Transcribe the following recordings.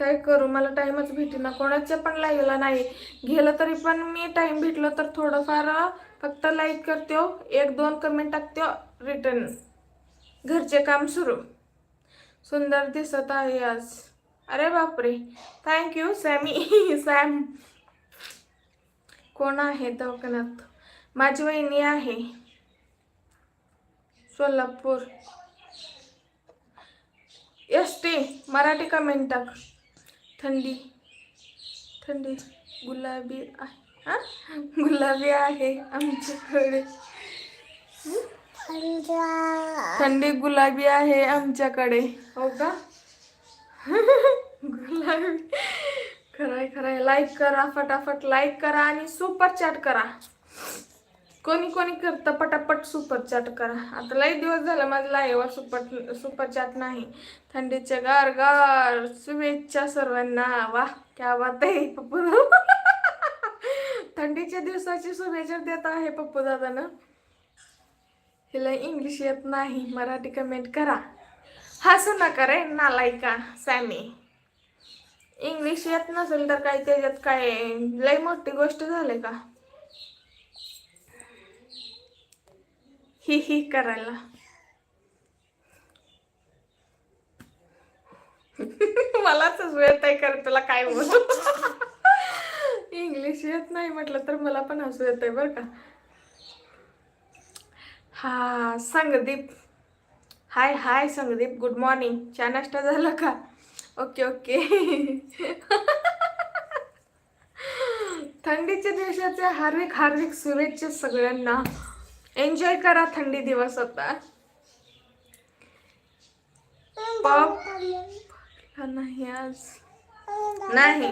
काय करू? मला टाइमच भेटेना. कोणाच्या पण लाईव्हला नाही. गेलं तरी पण मी टाइम भेटलो तर थोडंफार फक्त लाईक करते हो. एक दोन कमेंट टाकते हो. रिटर्न घरचे काम सुरू. सुंदर दिसत आहे आज. अरे बापरे. थँक्यू सॅमी सॅम कोण आहे दवाखान्यात? माझी वहिनी आहे. Solapur. S T Marathi comment टाक. थंडी. थंडी गुलाबी आहे. हा? गुलाबी आहे आमच्याकडे. थंडी गुलाबी आहे आमच्याकडे. हो का? गुलाबी. खरंय खरंय. लाईक करा फटाफट लाईक करा आणि सुपर चॅट करा. कोणी कोणी करतं पटापट सुपर चॅट करा. आता लई दिवस झाला माझं लाईव्हवर सुपर सुपर चॅट नाही. थंडीचे गार गार शुभेच्छा सर्वांना. वा क्या बात आहे पप्पू थंडीच्या दिवसाची शुभेच्छा देत आहे पप्पू दादानं हिला इंग्लिश येत नाही मराठी कमेंट करा. हसू नका रे नालायका सॅमी इंग्लिश येत नसेल तर काही त्याच्यात काय लई मोठी गोष्ट झाली का? ही ही करायला. मलाच वेळ आहे कारण तुला काय बोलतो इंग्लिश येत नाही म्हटलं तर मला पण हसू येत आहे बरं का. हा संगदीप. हाय हाय संगदीप. गुड मॉर्निंग चहा नाश्ता झाला का? ओके ओके थंडीच्या दिवसाचे हार्दिक हार्दिक शुभेच्छा सगळ्यांना. एन्जॉय करा थंडी दिवस होता. पॉप नाही आज. नाही.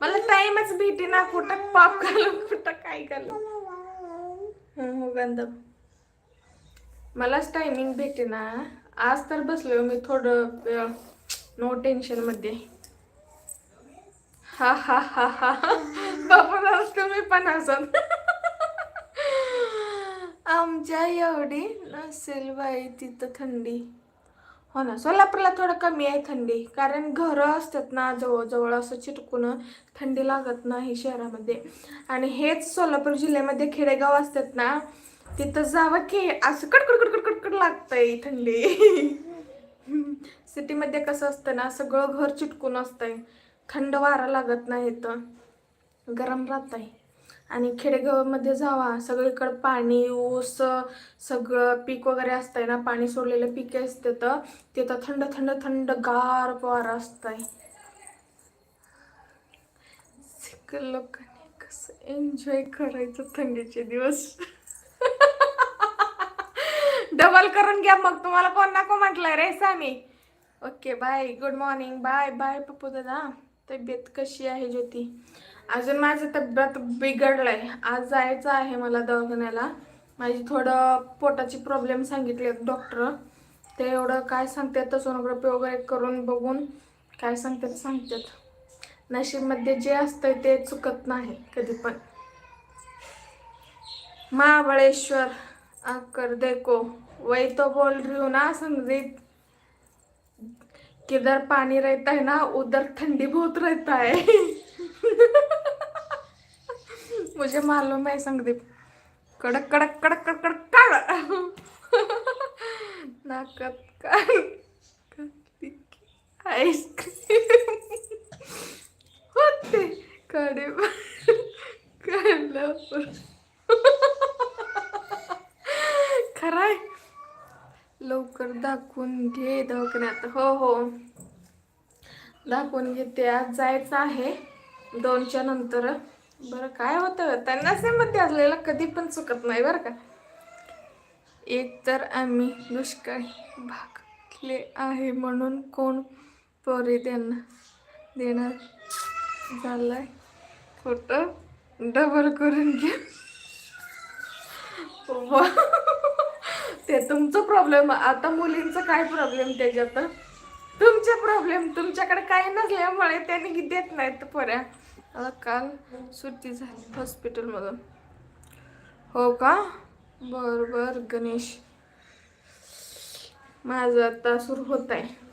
मला टाइमच भेटे ना कुठं पॉप घालू कुठं काय घालू. हो, हो गंधम मलाच टायमिंग भेटे ना. आज तर बसलो मी थोडं नो टेन्शनमध्ये. हा हा हा हा. बाबा तुम्ही पण असत आमच्या एवढी नसेल बाई तिथं थंडी. हो ना सोलापूरला थोडं कमी आहे थंडी. कारण घरं असतात ना जवळजवळ असं चिटकून थंडी लागत नाही शहरामध्ये. आणि हेच सोलापूर जिल्ह्यामध्ये खेडेगाव असतात ना तिथं जावं की असं कडकड कडकड कडकड लागतंय थंडी. सिटीमध्ये कसं असतं ना सगळं घर चिटकून असतंय. थंड वारा लागत नाही तर गरम राहत आहे आणि खेडेगावामध्ये जावा. सगळीकडं पाणी ऊस सगळं पीक वगैरे असतंय ना पाणी सोडलेलं पिके असते तर तिथं थंड थंड थंड गार वारा असतंय. लोकांनी कसं एन्जॉय करायचं थंडीचे दिवस. डबल करून घ्या मग तुम्हाला कोण नको म्हटलंय रे Sami okay bye good morning bye bye Pappu दादा. तब्येत कशी आहे ज्योती? अजून माझं तब्येत बिघडलंय. आज जायचं आहे मला दवाखान्याला. माझी थोडं पोटाची प्रॉब्लेम सांगितले डॉक्टर ते एवढं काय सांगतात तर सोनोग्राफी वगैरे करून बघून काय सांगतात सांगतात. नशीबमध्ये जे असतंय ते चुकत नाही कधी पण. महाबळेश्वर आकर देखो वै तो बोल रही हूँ ना संदीप किधर पानी रहता है ना उधर ठंडी बहुत रहता है मुझे मालूम है संदीप कडक कडक कडक कडक कडक काढ नाकात काढ आईस्क्रीम होते कडे काढल्यावर खराय लवकर दाखवून घे दवाखान्यात. हो हो. दाखवून घेते. आज जायचं आहे दोनच्या नंतर. बरं काय होतं? त्यांना मध्ये असलेलं कधी पण चुकत नाही बरं का. एक तर आम्ही दुष्काळी भागले आहे म्हणून कोण पोरी त्यांना देणार? झालं आहे खोटं डबल करून घे. ते तुमचं प्रॉब्लेम आता मुलींचं काय प्रॉब्लेम त्याच्यात? तुमचे प्रॉब्लेम तुमच्याकडे काही नसल्यामुळे त्यांनी देत नाहीत पोऱ्या. आता काल सुट्टी झाली हॉस्पिटलमधून हो का? बरं बरं गणेश. माझं आता सुरू होत आहे